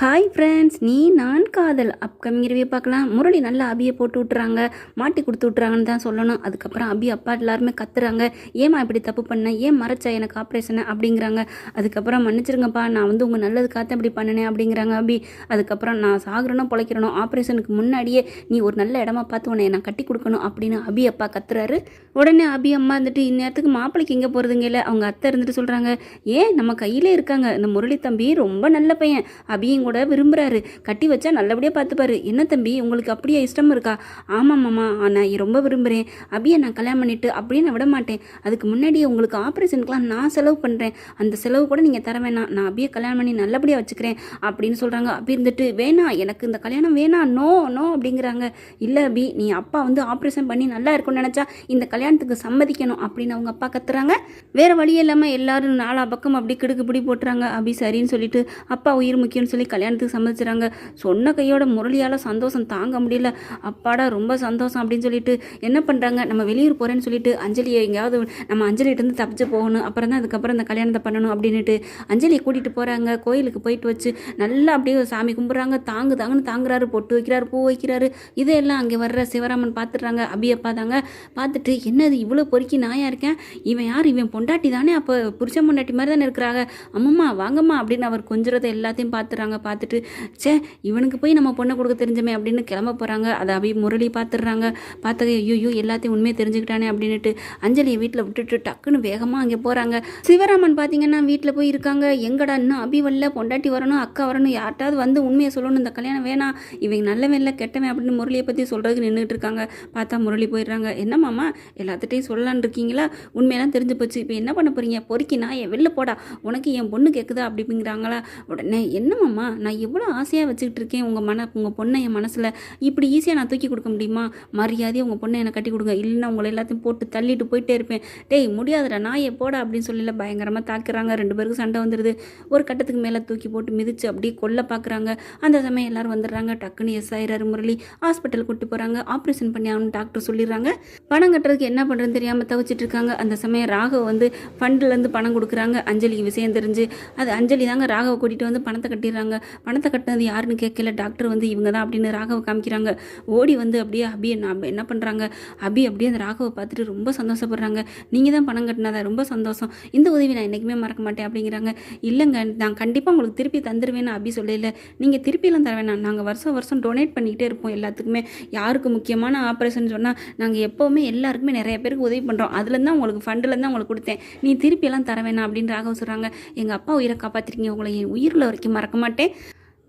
Hi friends நீ நான் காதல். அப்கமிங் ரிவ்யூ பார்க்கலாம். முரளி நல்லா அபியை போட்டு விட்றாங்க மாட்டி கொடுத்து விட்றாங்கன்னு தான் சொல்லணும். அதுக்கப்புறம் அபி அப்பா எல்லாருமே கத்துறாங்க. ஏமா இப்படி தப்பு பண்ண? ஏன் மறைச்சா? எனக்கு ஆப்ரேஷனை அப்படிங்கிறாங்க. அதுக்கப்புறம் மன்னிச்சிருங்கப்பா நான் வந்து உங்கள் நல்லதுக்காக இப்படி பண்ணினேன் அப்படிங்கிறாங்க அபி. அதுக்கப்புறம் நான் சாகுறனோ பிழைக்கிறனோ ஆப்ரேஷனுக்கு முன்னாடியே நீ ஒரு நல்ல இடமா பார்த்து உன்னை நான் கட்டி கொடுக்கணும் அப்படின்னு அபி அப்பா கத்துறாரு. உடனே அபி அம்மா வந்துட்டு இந்நேரத்துக்கு மாப்பிளைக்கு எங்கே போகிறதுங்க இல்லை? அவங்க அத்தை இருந்துட்டு சொல்கிறாங்க ஏன் நம்ம கையிலே இருக்காங்க. இந்த முரளி தம்பி ரொம்ப நல்ல பையன். அபியும் கூட விரும்புகிறாரு கட்டி வச்சா நல்லபடியாக பார்த்துப்பாரு என்ன தம்பி உங்களுக்கு அப்படியே இஷ்டம் இருக்கா? ஆமாம் மாமா நான் ரொம்ப விரும்புகிறேன் அபியை நான் கல்யாணம் பண்ணிட்டு அப்படியே நான் விட மாட்டேன். அதுக்கு முன்னாடியே உங்களுக்கு ஆப்ரேஷனுக்குலாம் நான் செலவு பண்ணுறேன் அந்த செலவு கூட நீங்கள் தர வேணாம். நான் அப்படியே கல்யாணம் பண்ணி நல்லபடியாக வச்சுக்கிறேன் அப்படின்னு சொல்கிறாங்க அப்படி இருந்துட்டு வேணாம் எனக்கு இந்த கல்யாணம் வேணாம் நோ நோ அப்படிங்கிறாங்க. இல்லை அபி நீ அப்பா வந்து ஆப்ரேஷன் பண்ணி நல்லா இருக்கும்னு நினச்சா இந்த கல்யாணத்துக்கு சம்மதிக்கணும் அப்படின்னு அவங்க அப்பா கத்துறாங்க. வேற வழியே இல்லாமல் எல்லாரும் நாலா பக்கம் அப்படி கிடுக்கு பிடி போட்டுறாங்க. அபி சரின்னு சொல்லிட்டு அப்பா உயிர் முக்கியம்னு சொல்லி கல்யாணத்துக்கு சம்மதிச்சுறாங்க. சொன்ன கையோட முரளியால் சந்தோஷம் தாங்க முடியல. அப்பாடா ரொம்ப சந்தோஷம் அப்படின்னு சொல்லிட்டு என்ன பண்ணுறாங்க நம்ம வெளியூர் போகிறேன்னு சொல்லிட்டு அஞ்சலியை எங்கேயாவது நம்ம அஞ்சலிகிட்டேருந்து தப்பிச்சு போகணும். அப்புறம் தான் அதுக்கப்புறம் இந்த கல்யாணத்தை பண்ணணும் அப்படின்னுட்டு அஞ்சலியை கூட்டிகிட்டு போகிறாங்க கோயிலுக்கு போயிட்டு வச்சு நல்லா அப்படியே சாமி கும்பிட்றாங்க. தாங்கு தாங்குன்னு தாங்குறாரு. பொட்டு வைக்கிறாரு பூ வைக்கிறாரு. இதையெல்லாம் அங்கே வர்ற சிவராமன் பார்த்துட்றாங்க. அபியப்பா தாங்க பார்த்துட்டு என்னது இவ்வளோ பொறுக்கி நாயாக இருக்கேன்? இவன் யார்? இவன் பொண்டாட்டி தானே? அப்போ புருஷன் பொண்டாட்டி மாதிரி தானே இருக்கிறாங்க. அம்மம்மா வாங்கம்மா அப்படின்னு அவர் கொஞ்சிறதை எல்லாத்தையும் பார்த்துறாங்க பார்த்துட்டு சே இவனுக்கு போய் நம்ம பொண்ணை கொடுக்க தெரிஞ்சமே அப்படின்னு கிளம்ப போகிறாங்க அதை அபி முரளி பார்த்துடுறாங்க. பார்த்தது ஐயோ எல்லாத்தையும் உண்மையை தெரிஞ்சுக்கிட்டானே அப்படின்னுட்டு அஞ்சலியை வீட்டில் விட்டுட்டு டக்குன்னு வேகமாக அங்கே போகிறாங்க சிவராமன் பார்த்தீங்கன்னா வீட்டில் போய் இருக்காங்க. எங்கடா இன்னும் அபி வரல? பொண்டாட்டி வரணும் அக்கா வரணும் யார்ட்டாவது வந்து உண்மையை சொல்லணும். இந்த கல்யாணம் வேணாம். இவங்க நல்லவன் இல்லை கெட்டவன் அப்படின்னு முரளியை பற்றி சொல்கிறதுக்கு நின்றுட்டு இருக்காங்க. பார்த்தா முரளி போயிடுறாங்க. என்னம்மாமா எல்லாத்துட்டையும் சொல்லலான்னு இருக்கீங்களா? உண்மையெல்லாம் தெரிஞ்சு போச்சு. இப்போ என்ன பண்ண போகிறீங்க பொறுக்கி நான் என் வெளில போடா. உனக்கு என் பொண்ணு கேட்குதா அப்படிங்கிறாங்களா. உடனே என்னம்மாம்மா நான் எவ்வளோ ஆசையாக வச்சுக்கிட்டு இருக்கேன். உங்கள் மன உங்கள் பொண்ணை என் மனசில் இப்படி ஈஸியாக நான் தூக்கி கொடுக்க முடியுமா? மரியாதையாக உங்கள் பொண்ணை என்னை கட்டி கொடுங்க. இல்லைன்னா உங்களை எல்லாத்தையும் போட்டு தள்ளிட்டு போயிட்டே இருப்பேன். டேய் முடியாதுடா நான் போடா அப்படின்னு சொல்லல பயங்கரமாக தாக்குறாங்க. ரெண்டு பேருக்கும் சண்டை வந்துடுது ஒரு கட்டத்துக்கு மேலே தூக்கி போட்டு மிதிச்சு அப்படியே கொல்ல பார்க்குறாங்க அந்த சமயம் எல்லாரும் வந்துடுறாங்க. டக்குன்னு எஸ் ஆயிராரு முரளி. ஹாஸ்பிட்டல் கூட்டி போகிறாங்க ஆப்ரேஷன் பண்ணி ஆகணும் டாக்டர் சொல்லிடுறாங்க. பணம் கட்டுறதுக்கு என்ன பண்ணுறதுன்னு தெரியாமல் தவிச்சிட்டு இருக்காங்க. அந்த சமயம் ராகவ் வந்து ஃபண்ட்லேருந்து பணம் கொடுக்குறாங்க. அஞ்சலிக்கு விஷயம் தெரிஞ்சு. அது அஞ்சலி தாங்க ராகவை கூட்டிகிட்டு வந்து பணத்தை கட்டிடுறாங்க. பணத்தை கட்டினது யாருன்னு கேட்கல. டாக்டர் வந்து இவங்க தான் அப்படின்னு ராகவை காமிக்கிறாங்க. ஓடி வந்து அப்படியே அபி நான் என்ன பண்ணுறாங்க அபி அப்படியே அந்த ராகவை பார்த்துட்டு ரொம்ப சந்தோஷப்படுறாங்க. நீங்கள் தான் பணம் கட்டினதா? ரொம்ப சந்தோஷம். இந்த உதவி நான் என்றைக்குமே மறக்க மாட்டேன் அப்படிங்கிறாங்க. இல்லைங்க நான் கண்டிப்பாக உங்களுக்கு திருப்பி தந்துடுவேன்னு அபி சொல்லல. நீங்கள் திருப்பியெல்லாம் தர வேணாம் நாங்கள் வருஷம் வருஷம் டொனேட் பண்ணிக்கிட்டே இருப்போம் எல்லாத்துக்குமே. யாருக்கு முக்கியமான ஆப்ரேஷன் சொன்னால் நாங்கள் எப்போவுமே எல்லாருக்குமே நிறைய பேருக்கு உதவி பண்ணுறோம் அதுலேருந்து தான் உங்களுக்கு ஃபண்டில் தான் உங்களுக்கு கொடுத்தேன். நீ திருப்பியெல்லாம் தர வேணாம் அப்படின்னு ராகவ சொல்கிறாங்க எங்கள் அப்பா உயிரை காப்பாற்றிருக்கீங்க உங்களை என் உயிரில் வரைக்கும் மறக்க மாட்டேன்.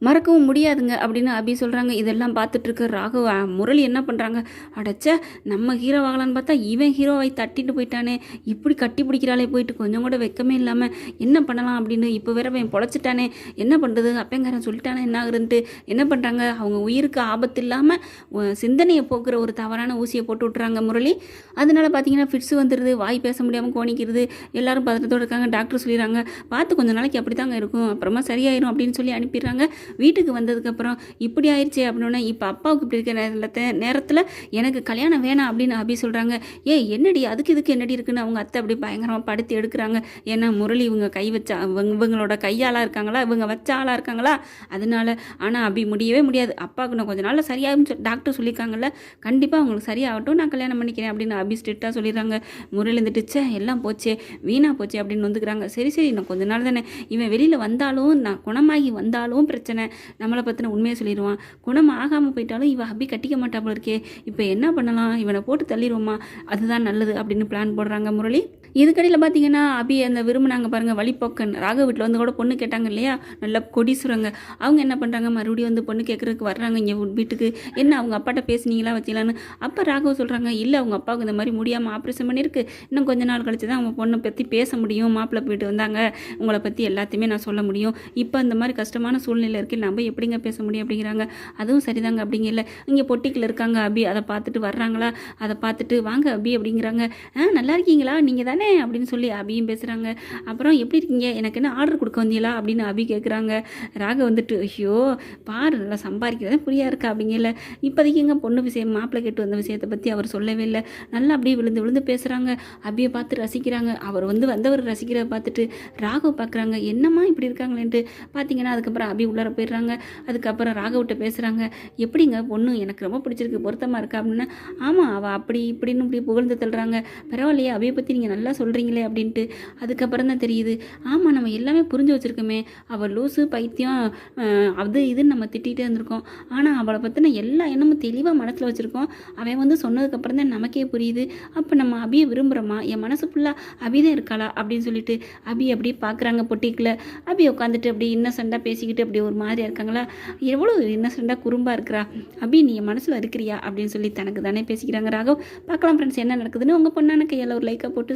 மறக்கவும் முடியாதுங்க அப்படின்னு அபி சொல்கிறாங்க இதெல்லாம் பார்த்துட்டு இருக்க முரளி என்ன பண்ணுறாங்க அடைச்ச நம்ம ஹீரோ ஆகலான்னு பார்த்தா இவன் ஹீரோவை தட்டிட்டு போயிட்டானே. இப்படி கட்டி பிடிக்கிறாளே போயிட்டு கொஞ்சம் கூட வெக்கமே இல்லாமல் என்ன பண்ணலாம் அப்படின்னு இப்போ வேற அவன் பொழைச்சிட்டானே. என்ன பண்ணுறது அப்பங்காரன் சொல்லிட்டானே என்ன ஆகுதுன்ட்டு என்ன பண்ணுறாங்க அவங்க உயிருக்கு ஆபத்து இல்லாமல் சிந்தனையை போக்குற ஒரு தவறான ஊசியை போட்டு விட்றாங்க முரளி. அதனால பார்த்தீங்கன்னா ஃபிட்ஸு வந்துடுது வாய் பேச முடியாமல் கோணிக்கிறது. எல்லாரும் பதட்டத்தோடு இருக்காங்க டாக்டர் சொல்லிடுறாங்க. பார்த்து கொஞ்சம் நாளைக்கு அப்படி தாங்க இருக்கும். அப்புறமா சரியாயிரும் அப்படின்னு சொல்லி அனுப்பிடுறாங்க. வீட்டுக்கு வந்ததுக்கப்புறம் இப்படி ஆயிடுச்சு அப்படின்னா இப்போ அப்பாவுக்கு இப்படி இருக்க நேரத்தில் நேரத்தில் எனக்கு கல்யாணம் வேணாம் அப்படின்னு அபி சொல்கிறாங்க ஏ என்னடி அதுக்கு இதுக்கு என்னடி இருக்குன்னு அவங்க அத்தை அப்படி பயங்கரமாக படுத்து எடுக்கிறாங்க. ஏன்னா முரளி இவங்க கை வச்சா இவங்களோட கையாளாக இருக்காங்களா? இவங்க வச்ச ஆளாக இருக்காங்களா? அதனால ஆனால் அப்படி முடியவே முடியாது. அப்பாவுக்கு நான் கொஞ்ச நாளில் சரியாகும் டாக்டர் சொல்லியிருக்காங்கல்ல கண்டிப்பாக அவங்களுக்கு சரியாகட்டும் நான் கல்யாணம் பண்ணிக்கிறேன் அப்படின்னு அபி ஸ்ட்ரிக்டாக சொல்லிடுறாங்க. முரளி இருந்துட்டுச்சே எல்லாம் போச்சே வீணாக போச்சே அப்படின்னு வந்துக்கிறாங்க சரி சரி நான் கொஞ்ச நாள் தானே. இவன் வெளியில் வந்தாலும் நான் குணமாகி வந்தாலும் பிரச்சனை நம்மளை பற்றின உண்மையை சொல்லிடுவான். குணம் ஆகாமல் போயிட்டாலும் இவன் ஹப்பி கட்டிக்க மாட்டா போல இருக்கே. இப்போ என்ன பண்ணலாம்? இவனை போட்டு தள்ளிடுவோமா? அதுதான் நல்லது அப்படின்னு பிளான் போடுறாங்க முரளி. இதுக்கடையில் பார்த்தீங்கன்னா அபி அந்த விரும்பினாங்க பாருங்கள் வழிப்போக்கன். ராக வீட்டில் வந்து கூட பொண்ணு கேட்டாங்க இல்லையா? நல்லா கொடிசுரங்க அவங்க என்ன பண்ணுறாங்க மறுபடியும் வந்து பொண்ணு கேட்குறதுக்கு வர்றாங்க இங்கே வீட்டுக்கு. என்ன அவங்க அப்பாட்ட பேசுனீங்களா வச்சிக்கலான்னு அப்போ ராகவ் சொல்கிறாங்க இல்லை அவங்க அப்பாவுக்கு இந்த மாதிரி முடியாமல் ஆப்ரேஷன் பண்ணியிருக்கு இன்னும் கொஞ்ச நாள் கழிச்சு தான் அவங்க பொண்ணை பற்றி பேச முடியும். மாப்பிள்ளை போயிட்டு வந்தாங்க. உங்களை பற்றி எல்லாத்தையுமே நான் சொல்ல முடியும். இப்போ இந்த மாதிரி கஷ்டமான சூழ்நிலை இருக்கு நம்ம எப்படிங்க பேச முடியும்? அப்படிங்கிறாங்க. அதுவும் சரிதாங்க அப்படிங்கல இங்கே பொட்டிக்கில் இருக்காங்க அபி. அதை பார்த்துட்டு வர்றாங்களா? அதை பார்த்துட்டு வாங்க அபி. அப்படிங்கிறாங்க. ஆ நல்லா இருக்கீங்களா? நீங்கள் தானே தானே அப்படின்னு சொல்லி அபியும் பேசுகிறாங்க அப்புறம் எப்படி இருக்கீங்க? எனக்கு என்ன ஆர்டர் கொடுக்க வந்தீங்களா? அப்படின்னு அபி கேட்குறாங்க ராக வந்துட்டு ஐயோ பாரு நல்லா சம்பாதிக்கிறது புரியா இருக்கா அப்படிங்கல. இப்போதைக்கு எங்கள் பொண்ணு விஷயம் மாப்பிள்ளை கேட்டு வந்த விஷயத்தை பற்றி அவர் சொல்லவே இல்லை. நல்லா அப்படியே விழுந்து விழுந்து பேசுகிறாங்க அபியை பார்த்து ரசிக்கிறாங்க. அவர் வந்து வந்தவர் ரசிக்கிறத பார்த்துட்டு ராகவ் பார்க்குறாங்க என்னம்மா இப்படி இருக்காங்களேன்ட்டு. பார்த்தீங்கன்னா அதுக்கப்புறம் அபி உள்ளார போயிடுறாங்க. அதுக்கப்புறம் ராகவ்கிட்ட பேசுகிறாங்க எப்படிங்க பொண்ணு? எனக்கு ரொம்ப பிடிச்சிருக்கு பொருத்தமாக இருக்கா அப்படின்னா. ஆமாம் அவள் அப்படி இப்படின்னு இப்படி புகழ்ந்து தள்ளுறாங்க. பரவாயில்லையே அபியை பற்றி நீங்கள் நல்லா சொல்கிறீங்களே அப்படின்ட்டு அதுக்கப்புறம் தான் தெரியுது. ஆமாம் நம்ம எல்லாமே புரிஞ்சு வச்சுருக்கோமே. அவள் லூசு பைத்தியம் அது இதுன்னு நம்ம திட்டிகிட்டே இருந்திருக்கோம். ஆனால் அவளை பற்றின எல்லா எண்ணமும் தெளிவாக மனசில் வச்சுருக்கோம். அவன் வந்து சொன்னதுக்கப்புறம் தான் நமக்கே புரியுது. அப்போ நம்ம அபியை விரும்புகிறோமா என் மனசு ஃபுல்லாக அபி தான் இருக்காளா? அப்படின்னு சொல்லிட்டு அபி அப்படியே பார்க்குறாங்க பொட்டிக்கில் அபி உட்காந்துட்டு அப்படி இன்னசெண்டாக பேசிக்கிட்டு அப்படி ஒரு மாதிரியாக இருக்காங்களா? எவ்வளோ இன்னசெண்டாக குறும்பாக இருக்கிறா? அபி நீ என் மனசில் இருக்கிறியா அப்படின்னு சொல்லி தனக்கு தானே பேசிக்கிறாங்க ராகவ். பார்க்கலாம் ஃப்ரெண்ட்ஸ் என்ன நடக்குதுன்னு உங்கள் பொண்ணான கையால் ஒரு லைக்கை போட்டு